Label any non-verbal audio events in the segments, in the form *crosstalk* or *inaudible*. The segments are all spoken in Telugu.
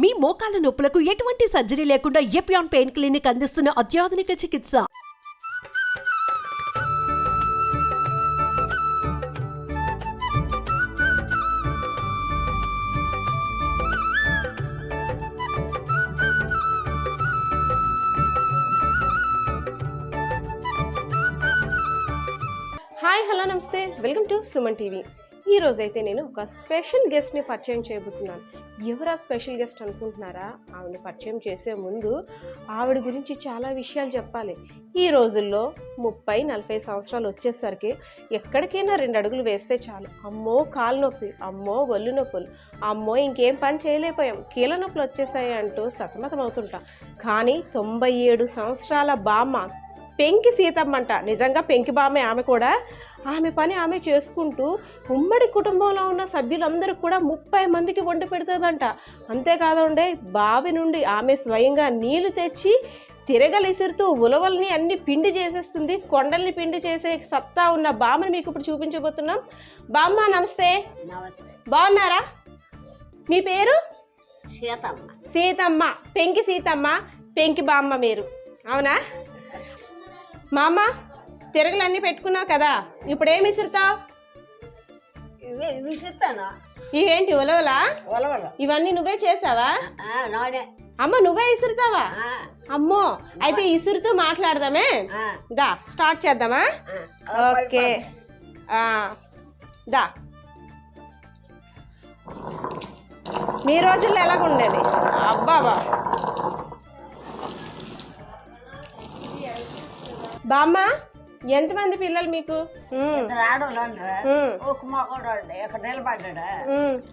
మీ మోకాల నొప్పులకు ఎటువంటి సర్జరీ లేకుండా ఎపియాన్ పెయిన్ క్లినిక్ అందిస్తున్న అత్యాధునిక చికిత్స. హాయ్ హలో నమస్తే. వెల్కమ్ టు సుమన్ టీవీ ఈ రోజైతే నేను ఒక స్పెషల్ గెస్ట్ని పరిచయం చేయబోతున్నాను. ఎవరా స్పెషల్ గెస్ట్ అనుకుంటున్నారా? ఆవిడని పరిచయం చేసే ముందు ఆవిడ గురించి చాలా విషయాలు చెప్పాలి. ఈ రోజుల్లో ముప్పై నలభై సంవత్సరాలు వచ్చేసరికి ఎక్కడికైనా రెండు అడుగులు వేస్తే చాలు. అమ్మో కాలు నొప్పి అమ్మో ఒళ్ళు నొప్పులు అమ్మో ఇంకేం పని చేయలేకపోయాం. కీళ్ళ నొప్పులు వచ్చేసాయి అంటూ సతమతం అవుతుంటాం కానీ తొంభై ఏడు సంవత్సరాల బామ్మ పెంకి సీతమ్మంట. నిజంగా పెంకి బామే ఆమె కూడా? ఆమె పని ఆమె చేసుకుంటూ ఉమ్మడి కుటుంబంలో ఉన్న సభ్యులందరూ కూడా ముప్పై మందికి వండి పెడుతుందంట. అంతేకాదండి బావి నుండి ఆమె స్వయంగా నీళ్ళు తెచ్చి తిరగలిసురుతూ ఉలవల్ని అన్ని పిండి చేసేస్తుంది. కొండల్ని పిండి చేసే సత్తా ఉన్న బామ్మని మీకు ఇప్పుడు చూపించబోతున్నాం. బామ్మ నమస్తే. బాగున్నారా? మీ పేరు? సీతమ్మ. సీతమ్మ. పెంకి సీతమ్మ పెంకి బామ్మ మీరు. అవునా? మా అమ్మ తిరగలన్నీ పెట్టుకున్నావు కదా? ఇప్పుడు ఏమి విసురుతావు విసురుతాను? ఇవేంటి ఉలవలా ఇవన్నీ నువ్వే చేసావా? నూనె. అమ్మ నువ్వే ఇసురుతావా అమ్మో అయితే ఇసురుతూ మాట్లాడదామే? దా స్టార్ట్ చేద్దామా. ఓకే. దా. మీ రోజుల్లో ఎలాగ ఉండేది అబ్బాబా బామ్మ ఎంతమంది పిల్లలు మీకు.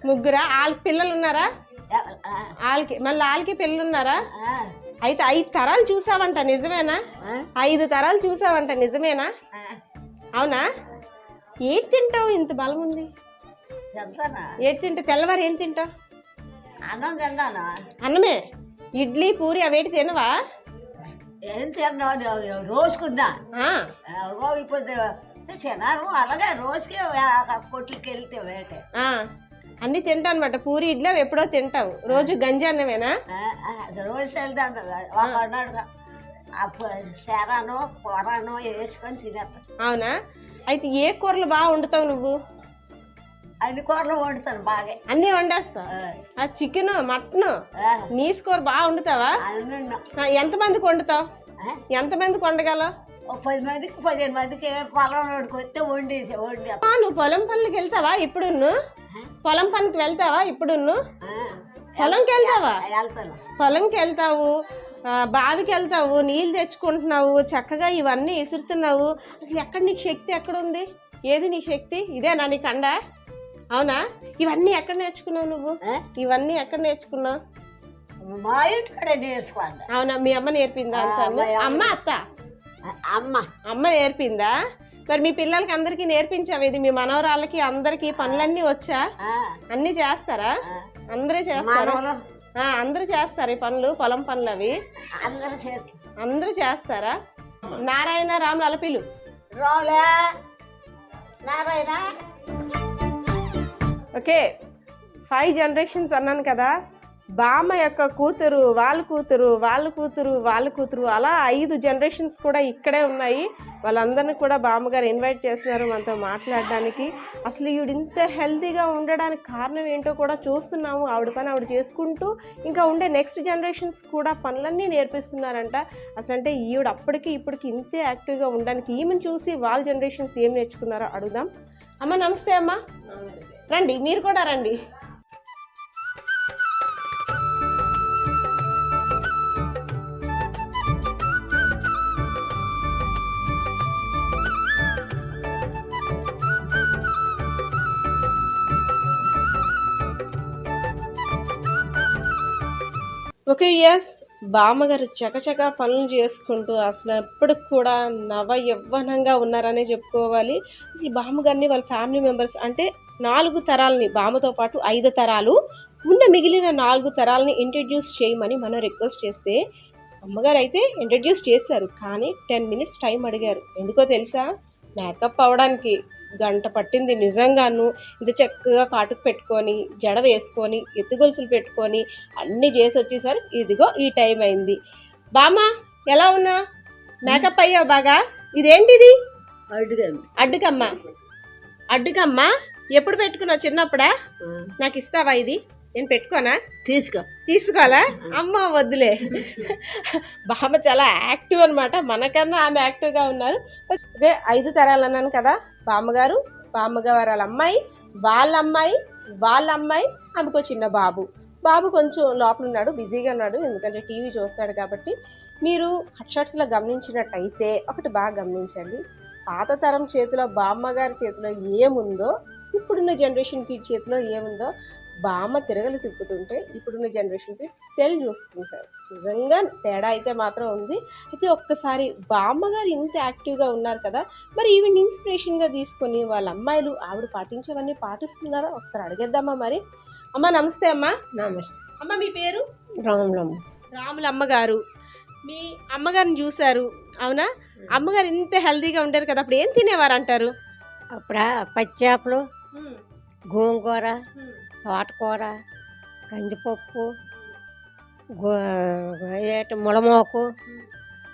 ముగ్గురా? వాళ్ళకి పిల్లలు ఉన్నారా? వాళ్ళకి మళ్ళీ వాళ్ళకి పిల్లలు ఉన్నారా? అయితే ఐదు తరాలు చూసావంట నిజమేనా? ఐదు తరాలు చూసావంట నిజమేనా. అవునా? ఏం తింటావు ఇంత బలం ఉంది? ఏం తింటావు? తెల్లవారు ఏం తింటావు? అన్నం అన్నమే. ఇడ్లీ పూరి అవేటి తినవా? ఏం తిన్నావు రోజుకున్నా. ఇప్పుడు తినాను అలాగే రోజుకి కొట్లకి వెళ్తే వేటే. అన్నీ తింటావు అనమాట పూరి ఇడ్లీ ఎప్పుడో తింటావు. రోజు గంజి అన్నమేనా? రోజు వెళ్తాను. శరాను కూరను వేసుకొని తినేస్తాను అవునా? అయితే ఏ కూరలు బాగా వండుతావు నువ్వు? అన్ని కూరలు వండుతాను బాగా. అన్నీ వండేస్తావు ఆ, చికెన్ మటన్ ఆ, నీస్ కూర బాగా వండుతావా. ఆ, ఎంతమందికి వండుతావు? ఆ, ఎంతమందికి వండగలవు పది మందికి పదిహేను మందికి పొలం వస్తే వండేసి వండి. నువ్వు పొలం పనులకి వెళ్తావా ఇప్పుడు పొలం పనికి వెళ్తావా ఇప్పుడు పొలంకి వెళ్తావా? వెళ్తాను. పొలంకి వెళ్తావు బావికి వెళ్తావు నీళ్ళు తెచ్చుకుంటున్నావు చక్కగా ఇవన్నీ విసురుతున్నావు. అసలు ఎక్కడ నీకు శక్తి ఎక్కడ ఉంది ఏది నీ శక్తి? ఇదేనా నీ కండ? అవునా? ఇవన్నీ ఎక్కడ నేర్చుకున్నావు నువ్వు? ఇవన్నీ ఎక్కడ నేర్చుకున్నావు? మా ఇంటి కూడా నేర్చుకోండి అవునా? మీ అమ్మ నేర్పిందా అంతా? అమ్మ. అత్త? అమ్మ. అమ్మ నేర్పిందా? మరి మీ పిల్లలకి అందరికీ నేర్పించావు ఇది? మీ మనవరాళ్ళకి అందరికీ పనులన్నీ వచ్చా? అన్నీ చేస్తారా. అందరూ చేస్తారా? అందరూ చేస్తారు ఈ పనులు పొలం పనులు అవి? అందరూ చేస్తారా. నారాయణ రాములు అలపిలు. రోలే నారాయణ? ఓకే ఫైవ్ జనరేషన్స్ అన్నాను కదా బామ్మ యొక్క కూతురు వాళ్ళ కూతురు వాళ్ళ కూతురు వాళ్ళ కూతురు అలా ఐదు జనరేషన్స్ కూడా ఇక్కడే ఉన్నాయి. వాళ్ళందరినీ కూడా బామ్మగారు ఇన్వైట్ చేస్తున్నారు మనతో మాట్లాడడానికి. అసలు ఈవిడ ఇంత హెల్తీగా ఉండడానికి కారణం ఏంటో కూడా చూస్తున్నాము. ఆవిడ పని ఆవిడ చేసుకుంటూ ఇంకా ఉండే నెక్స్ట్ జనరేషన్స్ కూడా పనులన్నీ నేర్పిస్తున్నారంట. అసలు అంటే ఈవిడ అప్పటికి ఇప్పటికి ఇంతే యాక్టివ్గా ఉండడానికి ఈమెను చూసి వాళ్ళ జనరేషన్స్ ఏం నేర్చుకున్నారో అడుగుదాం. అమ్మ నమస్తే అమ్మ. రండి మీరు కూడా రండి. ఓకే ఎస్ బామ్మగారు చకచక పనులు చేసుకుంటూ అసలు ఎప్పటికి కూడా నవ యవ్వనంగా ఉన్నారనే చెప్పుకోవాలి. అసలు బామ్మగారిని వాళ్ళ ఫ్యామిలీ మెంబర్స్ అంటే నాలుగు తరాలని బామ్మతో పాటు ఐదు తరాలు. ఉన్న మిగిలిన నాలుగు తరాలని ఇంట్రడ్యూస్ చేయమని మనం రిక్వెస్ట్ చేస్తే అమ్మగారు అయితే ఇంట్రడ్యూస్ చేశారు. కానీ టెన్ మినిట్స్ టైం అడిగారు. ఎందుకో తెలుసా? మేకప్ అవ్వడానికి గంట పట్టింది నిజంగాను. ఇంత చక్కగా కాటుకు పెట్టుకొని జడ వేసుకొని ఎత్తుగొలుసులు పెట్టుకొని అన్నీ చేసి వచ్చేసరికి ఇదిగో ఈ టైం అయింది. బామ్మ ఎలా ఉన్నా? మేకప్ అయ్యావు బాగా? ఇదేంటిది? అడిగాను అడ్డుకమ్మ. అడ్డుకమ్మ? ఎప్పుడు పెట్టుకున్నావు చిన్నప్పుడా? నాకు ఇస్తావా ఇది? నేను పెట్టుకోనా? తీసుకో. తీసుకోవాలా? అమ్మ వద్దులే. బామ్మ చాలా యాక్టివ్ అనమాట మనకన్నా ఆమె యాక్టివ్గా ఉన్నారు. ఓకే ఐదు తరాలు అన్నాను కదా బామ్మగారు బామ్మగారు వాళ్ళ అమ్మాయి వాళ్ళ అమ్మాయి వాళ్ళ అమ్మాయి ఆమెకు చిన్న బాబు. బాబు కొంచెం లోపల ఉన్నాడు బిజీగా ఉన్నాడు ఎందుకంటే టీవీ చూస్తాడు కాబట్టి. మీరు కట్ షాట్స్లో గమనించినట్టయితే ఒకటి బాగా గమనించండి. పాత తరం చేతిలో బామ్మగారి చేతిలో ఏముందో ఇప్పుడున్న జనరేషన్ కిడ్ చేతిలో ఏముందో బామ్మ తిరగలు తిప్పుతుంటే ఇప్పుడున్న జనరేషన్కి సెల్ చూసుకుంటారు. నిజంగా తేడా అయితే మాత్రం ఉంది. అయితే ఒక్కసారి బామ్మగారు ఇంత యాక్టివ్గా ఉన్నారు కదా మరి ఈవెన్ ఇన్స్పిరేషన్గా తీసుకొని వాళ్ళ అమ్మాయిలు ఆవిడ పాటించేవన్నీ పాటిస్తున్నారా? ఒకసారి అడిగేద్దామా మరి? అమ్మ నమస్తే అమ్మా. నమస్తే. అమ్మ మీ పేరు? రాములమ్మ. రాముల అమ్మగారు మీ అమ్మగారిని చూశారు అవునా? అమ్మగారు ఇంత హెల్తీగా ఉంటారు కదా అప్పుడు ఏం తినేవారు అంటారు అప్పుడు పచ్చేపలు గోంగూర తోటకూర కందిపప్పు గో ఏంటి ములమోకు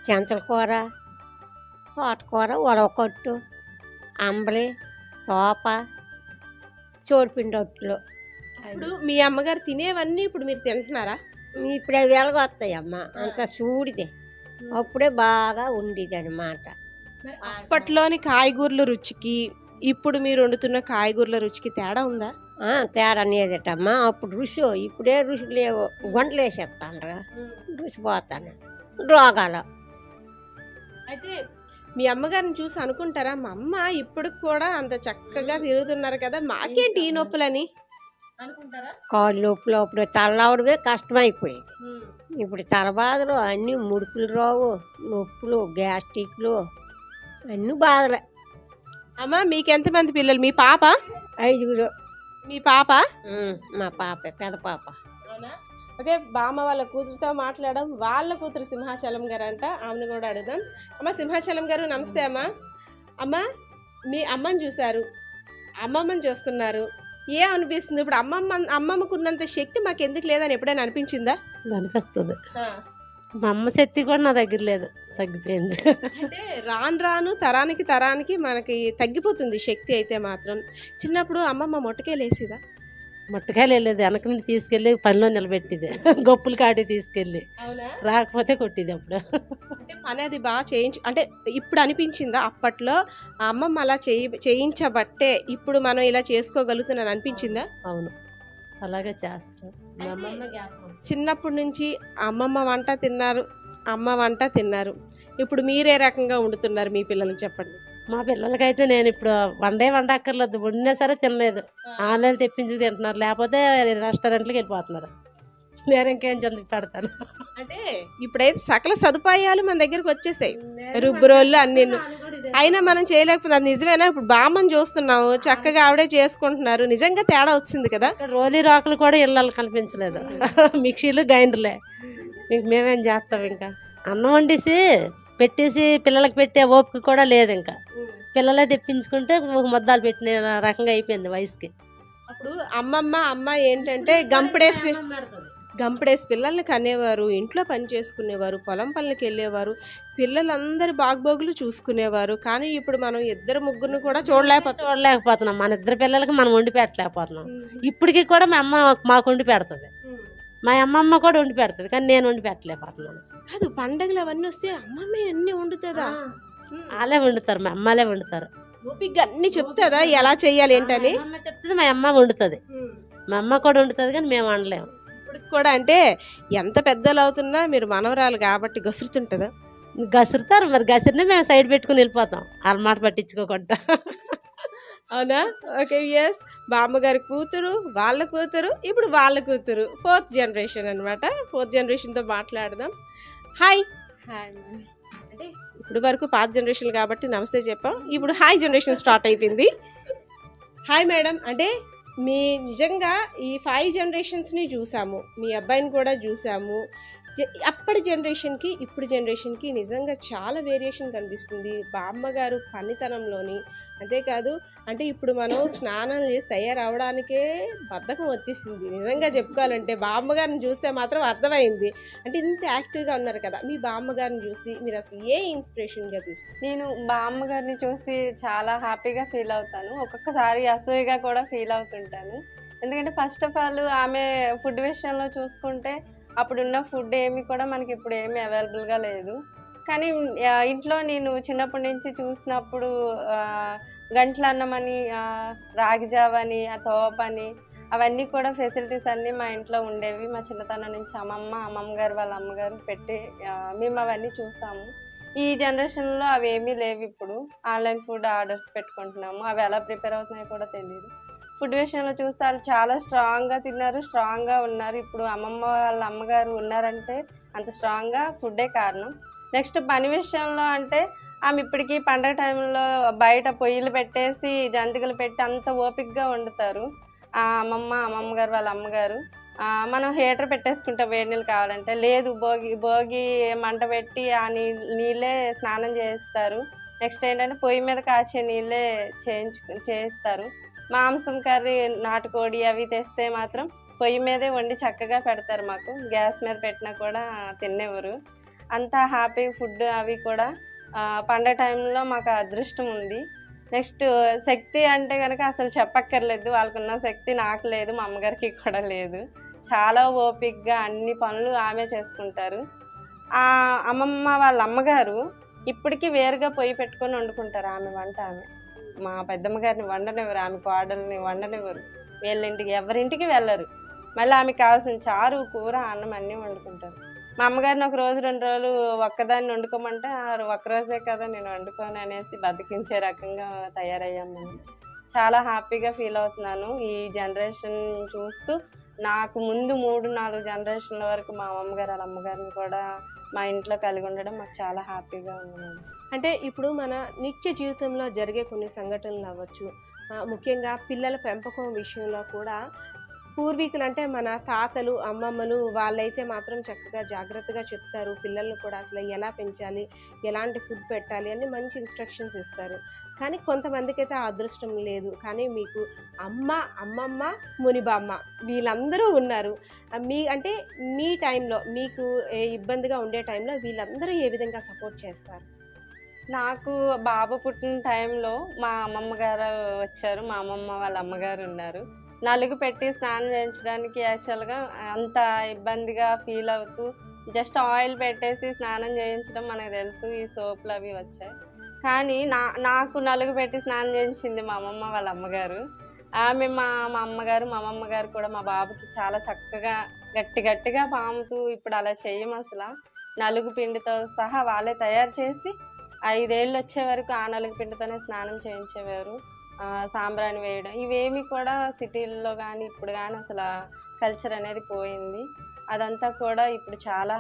చెంచల కూర తోటకూర ఉలవకొట్టు అంబలి తోప చోడిపిండి ఇప్పుడు మీ అమ్మగారు తినేవన్నీ ఇప్పుడు మీరు తింటున్నారా? ఇప్పుడు అవి వెలగొస్తాయి అమ్మ అంత చూడిదే అప్పుడే బాగా ఉండేది అనమాట అప్పట్లోని కాయగూరల రుచికి ఇప్పుడు మీరు వండుతున్న కాయగూరల రుచికి తేడా ఉందా? తేడా అనేదటమ్మా అప్పుడు రుచి ఇప్పుడే రుచి లేవు గుంటలు వేసేస్తాను రుచి పోతాను. రోగాలు. అయితే మీ అమ్మగారిని చూసి అనుకుంటారా? మా అమ్మ ఇప్పుడు కూడా అంత చక్కగా తిరుగుతున్నారు కదా మాకేంటి ఈ నొప్పులని? అనుకుంటారా? కాళ్ళు నొప్పులు అప్పుడు తలవడమే కష్టమైపోయింది. ఇప్పుడు తలబాధలు అన్నీ ముడుకులు రావు నొప్పులు గ్యాస్ట్రిక్లు అన్నీ బాధలే. అమ్మ మీకు ఎంతమంది పిల్లలు? మీ పాప? ఐదుగురు. మీ పాప? మా పాప పెద్ద పాప. అవునా? ఓకే బామ్మ వాళ్ళ కూతురుతో మాట్లాడడం వాళ్ళ కూతురు సింహాచలం గారు అంట ఆమెను కూడా అడుగుదాం. అమ్మ సింహాచలం గారు నమస్తే అమ్మ. అమ్మ మీ అమ్మని చూశారు. అమ్మమ్మని చూస్తున్నారు. ఏ అనిపిస్తుంది? ఇప్పుడు అమ్మమ్మ అమ్మమ్మకు ఉన్నంత శక్తి మాకు ఎందుకు లేదని ఎప్పుడైనా అనిపించిందా? అనిపిస్తుంది. మా అమ్మ శక్తి కూడా నా దగ్గర లేదు. తగ్గిపోయింది. అంటే రాను రాను తరానికి తరానికి మనకి తగ్గిపోతుంది శక్తి అయితే మాత్రం. చిన్నప్పుడు అమ్మమ్మ మొట్టకేలేసిదా ముట్టకాయలు వెళ్ళేది వెనక నుండి తీసుకెళ్ళి పనిలో నిలబెట్టిది. గొప్పులు కాడి తీసుకెళ్ళి. రాకపోతే కొట్టిది అప్పుడు. అంటే పని అది బాగా చేయించు అంటే ఇప్పుడు అనిపించిందా? అప్పట్లో అమ్మమ్మ అలా చేయి చేయించబట్టే ఇప్పుడు మనం ఇలా చేసుకోగలుగుతున్నాను అనిపించిందా అవును. అలాగే చేస్తారు మా అమ్మమ్మ చిన్నప్పటి నుంచి అమ్మమ్మ వంట తిన్నారు అమ్మ వంట తిన్నారు. ఇప్పుడు మీరే రకంగా వండుతున్నారు మీ పిల్లలకి చెప్పండి. మా పిల్లలకైతే నేను ఇప్పుడు వండే వండక్కర్లేదు వండినా సరే తినలేదు. ఆన్లైన్ తెప్పించి తింటున్నారు లేకపోతే రెస్టారెంట్లకు వెళ్ళిపోతున్నారు. నేను ఇంకేం చెందుకు పెడతాను. అంటే ఇప్పుడైతే సకల సదుపాయాలు మన దగ్గరకు వచ్చేసాయి. రుబ్బురోళ్ళు అన్ని అయినా మనం చేయలేకపోతే అది నిజమేనా? ఇప్పుడు బామ్మని చూస్తున్నాము చక్కగా ఆవిడే చేసుకుంటున్నారు. నిజంగా తేడా వచ్చింది కదా? రోలీ రాకులు కూడా ఇళ్ళకి కనిపించలేదు. *laughs* మిక్సీలు గ్రైండర్లే. ఇంక మేమేం చేస్తాం ఇంకా? అన్నం వండేసి పెట్టేసి పిల్లలకి పెట్టే ఓపిక కూడా లేదు ఇంకా. పిల్లలే తెప్పించుకుంటే ఒక ముద్దాలు పెట్టిన రకంగా అయిపోయింది వయసుకి. అప్పుడు అమ్మమ్మ అమ్మ ఏంటంటే గంపడేసి గంపడేసి పిల్లల్ని కనేవారు ఇంట్లో పని చేసుకునేవారు పొలం పనులకు వెళ్ళేవారు పిల్లలందరి బాగోగులు చూసుకునేవారు. కానీ ఇప్పుడు మనం ఇద్దరు ముగ్గురిని కూడా చూడలేకపోతాం చూడలేకపోతున్నాం. మన ఇద్దరు పిల్లలకి మనం వండి పెట్టలేకపోతున్నాం. ఇప్పటికి కూడా మా అమ్మ మాకు వండి పెడుతుంది. మా అమ్మమ్మ కూడా వండి పెడుతుంది. కానీ నేను వండి పెట్టలేకపోతున్నాను. కాదు పండగలు అవన్నీ వస్తే అమ్మమ్మ అన్ని వండుతుందా? వాళ్ళే వండుతారు. మా అమ్మలే వండుతారు. ఓపిగ్గా అన్ని చెప్తుందా? ఎలా చెయ్యాలి ఏంటని? అమ్మ చెప్తుంది మా అమ్మ వండుతుంది. మా అమ్మ కూడా వండుతుంది కానీ మేము వండలేము. ఇప్పుడు కూడా అంటే ఎంత పెద్దలు అవుతున్నా మీరు మనవరాలు కాబట్టి గసురుతుంటుందా? గసురుతారు మరి గసిరిని మేము సైడ్ పెట్టుకుని వెళ్ళిపోతాం. వాళ్ళ మాట పట్టించుకోకుండా. అవునా? ఓకే ఎస్ బామ్మగారి కూతురు వాళ్ళ కూతురు ఇప్పుడు వాళ్ళ కూతురు. ఫోర్త్ జనరేషన్ అనమాట ఫోర్త్ జనరేషన్తో మాట్లాడదాం. హాయ్ హాయ్ అంటే ఇప్పుడు వరకు పాత జనరేషన్ కాబట్టి నమస్తే చెప్పాం. ఇప్పుడు హాయ్ జనరేషన్ స్టార్ట్ అయిపోయింది. హాయ్ మేడం అంటే మీ నిజంగా ఈ ఫైవ్ జనరేషన్స్ని చూసాము. మీ అబ్బాయిని కూడా చూసాము. అప్పటి జనరేషన్కి ఇప్పుడు జనరేషన్కి నిజంగా చాలా వేరియేషన్ కనిపిస్తుంది. బామ్మగారు పనితనంలోని అంతేకాదు అంటే ఇప్పుడు మనం స్నానం చేసి తయారవడానికే బద్ధకం వచ్చేసింది. నిజంగా చెప్పుకోవాలంటే బామ్మగారిని చూస్తే మాత్రం అర్థమైంది. అంటే ఇంత యాక్టివ్గా ఉన్నారు కదా మీ బామ్మగారిని చూసి మీరు అసలు ఏ ఇన్స్పిరేషన్గా తీసుకున్నారు నేను బామ్మగారిని చూసి చాలా హ్యాపీగా ఫీల్ అవుతాను. ఒక్కొక్కసారి అసూయగా కూడా ఫీల్ అవుతుంటాను. ఎందుకంటే ఫస్ట్ ఆఫ్ ఆల్ ఆమె ఫుడ్ విషయంలో చూసుకుంటే అప్పుడున్న ఫుడ్ ఏమి కూడా మనకి ఇప్పుడు ఏమీ అవైలబుల్గా లేదు. కానీ ఇంట్లో నేను చిన్నప్పటి నుంచి చూసినప్పుడు ఆ, అన్నం అని ఆ, అని ఆ తోపని అవన్నీ కూడా ఫెసిలిటీస్ అన్నీ మా ఇంట్లో ఉండేవి. మా చిన్నతనం నుంచి అమ్మమ్మ అమ్మమ్మ గారు వాళ్ళ అమ్మగారు పెట్టి మేము అవన్నీ చూసాము. ఈ జనరేషన్లో అవి ఏమీ లేవు ఇప్పుడు. ఆన్లైన్ ఫుడ్ ఆర్డర్స్ పెట్టుకుంటున్నాము. అవి ఎలా ప్రిపేర్ అవుతున్నాయో కూడా తెలియదు ఫుడ్ విషయంలో చూస్తే వాళ్ళు చాలా స్ట్రాంగ్గా తిన్నారు స్ట్రాంగ్గా ఉన్నారు. ఇప్పుడు అమ్మమ్మ వాళ్ళ అమ్మగారు ఉన్నారంటే అంత స్ట్రాంగ్గా ఫుడ్డే కారణం. నెక్స్ట్ పని విషయంలో అంటే ఆమె ఇప్పటికీ పండగ టైంలో బయట పొయ్యిలు పెట్టేసి జంతికలు పెట్టి అంత ఓపికగా వండుతారు. ఆ అమ్మమ్మ అమ్మమ్మగారు వాళ్ళ అమ్మగారు. మనం హీటర్ పెట్టేసుకుంటాం వేడి నీళ్ళు కావాలంటే లేదు భోగి భోగి మంట పెట్టి ఆ నీ నీళ్ళే స్నానం చేస్తారు. నెక్స్ట్ ఏంటంటే పొయ్యి మీద కాచే నీళ్ళే చేయించు చేయిస్తారు. మాంసం కర్రీ నాటుకోడి అవి తెస్తే మాత్రం పొయ్యి మీదే వండి చక్కగా పెడతారు మాకు. గ్యాస్ మీద పెట్టినా కూడా తినేవారు అంతా హ్యాపీ ఫుడ్ అవి కూడా. పండగ టైంలో మాకు అదృష్టం ఉంది. నెక్స్ట్ శక్తి అంటే కనుక అసలు చెప్పక్కర్లేదు. వాళ్ళకున్న శక్తి నాకు లేదు మా అమ్మగారికి కూడా లేదు. చాలా ఓపిక్గా అన్ని పనులు ఆమె చేసుకుంటారు. ఆ అమ్మమ్మ వాళ్ళ అమ్మగారు ఇప్పటికీ వేరుగా పొయ్యి పెట్టుకొని వండుకుంటారు ఆమె వంట ఆమె. మా పెద్దమ్మ గారిని వండనివ్వరు ఆమె కోడల్ని వండనివ్వరు. వీళ్ళింటికి ఎవరింటికి వెళ్ళరు. మళ్ళీ ఆమెకు కావాల్సిన చారు కూర అన్నం అన్నీ వండుకుంటారు. మా అమ్మగారిని ఒక రోజు రెండు రోజులు ఒక్కదాన్ని వండుకోమంటే ఆ ఒక్కరోజే కదా నేను వండుకోను అనేసి బతికించే రకంగా తయారయ్యాం మేము. చాలా హ్యాపీగా ఫీల్ అవుతున్నాను. ఈ జనరేషన్ చూస్తూ నాకు ముందు మూడు నాలుగు జనరేషన్ల వరకు మా అమ్మగారు వాళ్ళ అమ్మగారిని కూడా మా ఇంట్లో కలిగి ఉండడం మాకు చాలా హ్యాపీగా ఉంది. అంటే ఇప్పుడు మన నిత్య జీవితంలో జరిగే కొన్ని సంఘటనలు అవ్వచ్చు. ముఖ్యంగా పిల్లల పెంపకం విషయంలో కూడా పూర్వీకులు అంటే మన తాతలు అమ్మమ్మలు వాళ్ళైతే మాత్రం చక్కగా జాగ్రత్తగా చెప్తారు. పిల్లల్ని కూడా అసలు ఎలా పెంచాలి ఎలాంటి ఫుడ్ పెట్టాలి అని మంచి ఇన్స్ట్రక్షన్స్ ఇస్తారు. కానీ కొంతమందికి అయితే అదృష్టం లేదు. కానీ మీకు అమ్మ అమ్మమ్మ మునిబామ్మ వీళ్ళందరూ ఉన్నారు. మీ అంటే మీ టైంలో మీకు ఏ ఇబ్బందిగా ఉండే టైంలో వీళ్ళందరూ ఏ విధంగా సపోర్ట్ చేస్తారు? నాకు బాబు పుట్టిన టైంలో మా అమ్మమ్మ గారు వచ్చారు. మా అమ్మమ్మ వాళ్ళ అమ్మగారు ఉన్నారు. నలుగు పెట్టి స్నానం చేయించడానికి యాక్చువల్గా అంత ఇబ్బందిగా ఫీల్ అవుతూ జస్ట్ ఆయిల్ పెట్టేసి స్నానం చేయించడం మనకు తెలుసు. ఈ సోపులు అవి వచ్చాయి. కానీ నా నాకు నలుగు పెట్టి స్నానం చేయించింది మా అమ్మమ్మ వాళ్ళ అమ్మగారు. ఆమె మా మా అమ్మగారు మా అమ్మమ్మ గారు కూడా మా బాబుకి చాలా చక్కగా గట్టి గట్టిగా పాముతూ ఇప్పుడు అలా చేయం అసలు. నలుగు పిండితో సహా వాళ్ళే తయారు చేసి ఐదేళ్ళు వచ్చే వరకు ఆ నలుగు పిండితోనే స్నానం చేయించేవారు. సాంబ్రాణి వేయడం. ఇవేమి కూడా సిటీల్లో కానీ ఇప్పుడు కానీ అసలు కల్చర్ అనేది పోయింది. అదంతా కూడా ఇప్పుడు చాలా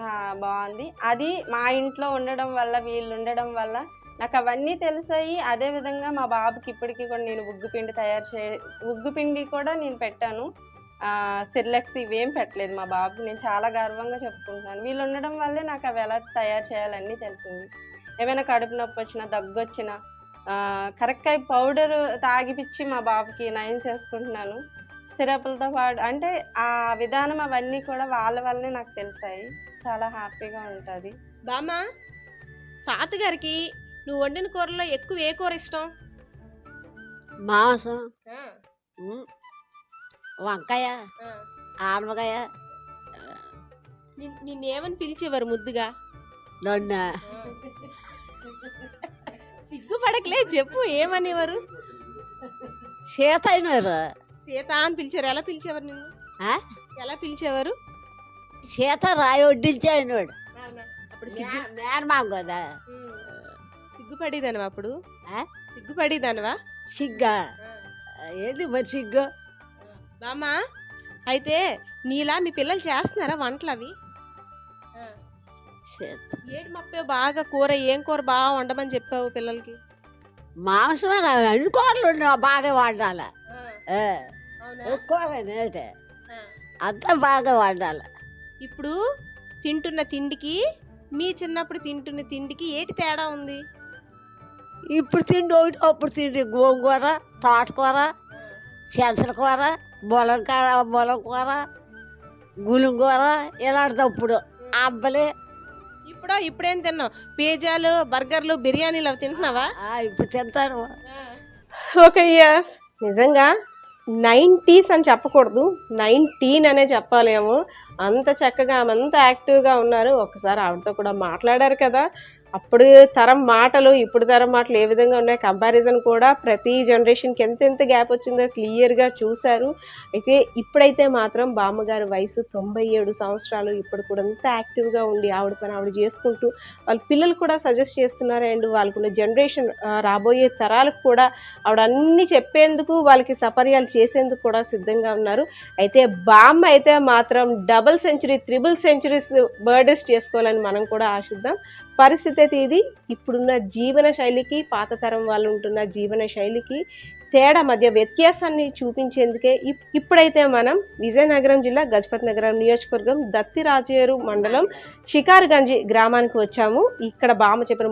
బాగుంది. అది మా ఇంట్లో ఉండడం వల్ల వీళ్ళు ఉండడం వల్ల నాకు అవన్నీ తెలిసాయి. అదే విధంగా మా బాబుకి ఇప్పటికీ కూడా నేను ఉగ్గు పిండి తయారు చే ఉగ్గు పిండి కూడా నేను పెట్టాను. సిర్లెక్స్ ఇవేం పెట్టలేదు మా బాబు నేను చాలా గర్వంగా చెప్పుకుంటున్నాను. వీళ్ళు ఉండడం వల్లే నాకు అవి ఎలా తయారు చేయాలన్నీ తెలిసింది. ఏమైనా కడుపు నొప్పి వచ్చినా దగ్గు వచ్చినా అయి పౌడర్ తాగిపిచ్చి మా బాబుకి నయం చేసుకుంటున్నాను. సిరపులతో పాటు అంటే ఆ విధానం అవన్నీ కూడా వాళ్ళ వల్లనే నాకు తెలిసాయి. చాలా హ్యాపీగా ఉంటుంది. బామ్మ తాతగారికి నువ్వు వండిన కూరలో ఎక్కువ ఏ కూర ఇష్టం? మాంసం. వంకాయ ఆనపకాయ నిన్నేమని పిలిచేవారు ముద్దుగా? లొన్న సిగ్గుపడకలే చెప్పు ఏమనేవారు? సీత అయినారు సీత అని పిలిచారు. ఎలా పిలిచేవారు నిన్ను? ఆ? ఎలా పిలిచేవారు? సీత రాయి వడ్డించి అయినాడు అప్పుడు సిగ్గు మేనమాం కదా. ఉమ్. సిగ్గుపడేదానివా అప్పుడు? సిగ్గుపడేదానివా? సిగ్గా? ఏది మరి సిగ్గు? బామ్మ అయితే నీలా మీ పిల్లలు చేస్తున్నారా వంటలు అవి? ఏడు మప్పే బాగా కూర ఏం కూర బాగా వండమని చెప్పావు పిల్లలకి? మాంసమే కాదు, అన్ని కూరలు బాగా వాడాలి. అంతా బాగా వాడాలి. ఇప్పుడు తింటున్న తిండికి మీ చిన్నప్పుడు తింటున్న తిండికి ఏటి తేడా ఉంది? ఇప్పుడు తిండి ఒకటి అప్పుడు తిండి గోంగూర తోటకూర చెంచల కూర బొలం కూర బొలం కూర గులుంగూర ఇలాంటిది అప్పుడు అబ్బలే. ఇప్పుడు ఇప్పుడేం తిన్నావు? పిజ్జాలు బర్గర్లు బిర్యానీలు అవి తింటున్నావా? ఆ, ఇప్పుడు తింటారు ఓకే యస్ నిజంగా నైంటీస్ అని చెప్పకూడదు. నైన్టీన్ అనే చెప్పాలేమో. అంత చక్కగా ఆమె అంత యాక్టివ్గా ఉన్నారు. ఒకసారి ఆవిడతో కూడా మాట్లాడారు కదా. అప్పుడు తరం మాటలు ఇప్పుడు తరం మాటలు ఏ విధంగా ఉన్నాయి? కంపారిజన్ కూడా ప్రతి జనరేషన్కి ఎంతెంత గ్యాప్ వచ్చిందో క్లియర్గా చూశారు. అయితే ఇప్పుడైతే మాత్రం బామ్మగారి వయసు తొంభై ఏడు సంవత్సరాలు ఇప్పుడు కూడా అంత యాక్టివ్గా ఉండి ఆవిడ పని ఆవిడ చేసుకుంటూ వాళ్ళ పిల్లలు కూడా సజెస్ట్ చేస్తున్నారు అండ్. వాళ్ళకున్న జనరేషన్ రాబోయే తరాలకు కూడా ఆవిడ అన్ని చెప్పేందుకు వాళ్ళకి సపర్యాలు చేసేందుకు కూడా సిద్ధంగా ఉన్నారు. అయితే బామ్మ అయితే మాత్రం double century triple centuries birthdays చేసుకోవాలని మనం కూడా ఆశిద్దాం. పరిస్థితి అయితే ఇది. ఇప్పుడున్న జీవన శైలికి పాత తరం వాళ్ళు ఉంటున్న జీవన శైలికి తేడా మధ్య వ్యత్యాసాన్ని చూపించేందుకే ఇప్- ఇప్పుడైతే మనం విజయనగరం జిల్లా గజపతి నగరం నియోజకవర్గం దత్తిరాజేరు మండలం షికార్గంజ్ గ్రామానికి వచ్చాము. ఇక్కడ బామ్మ చెప్పిన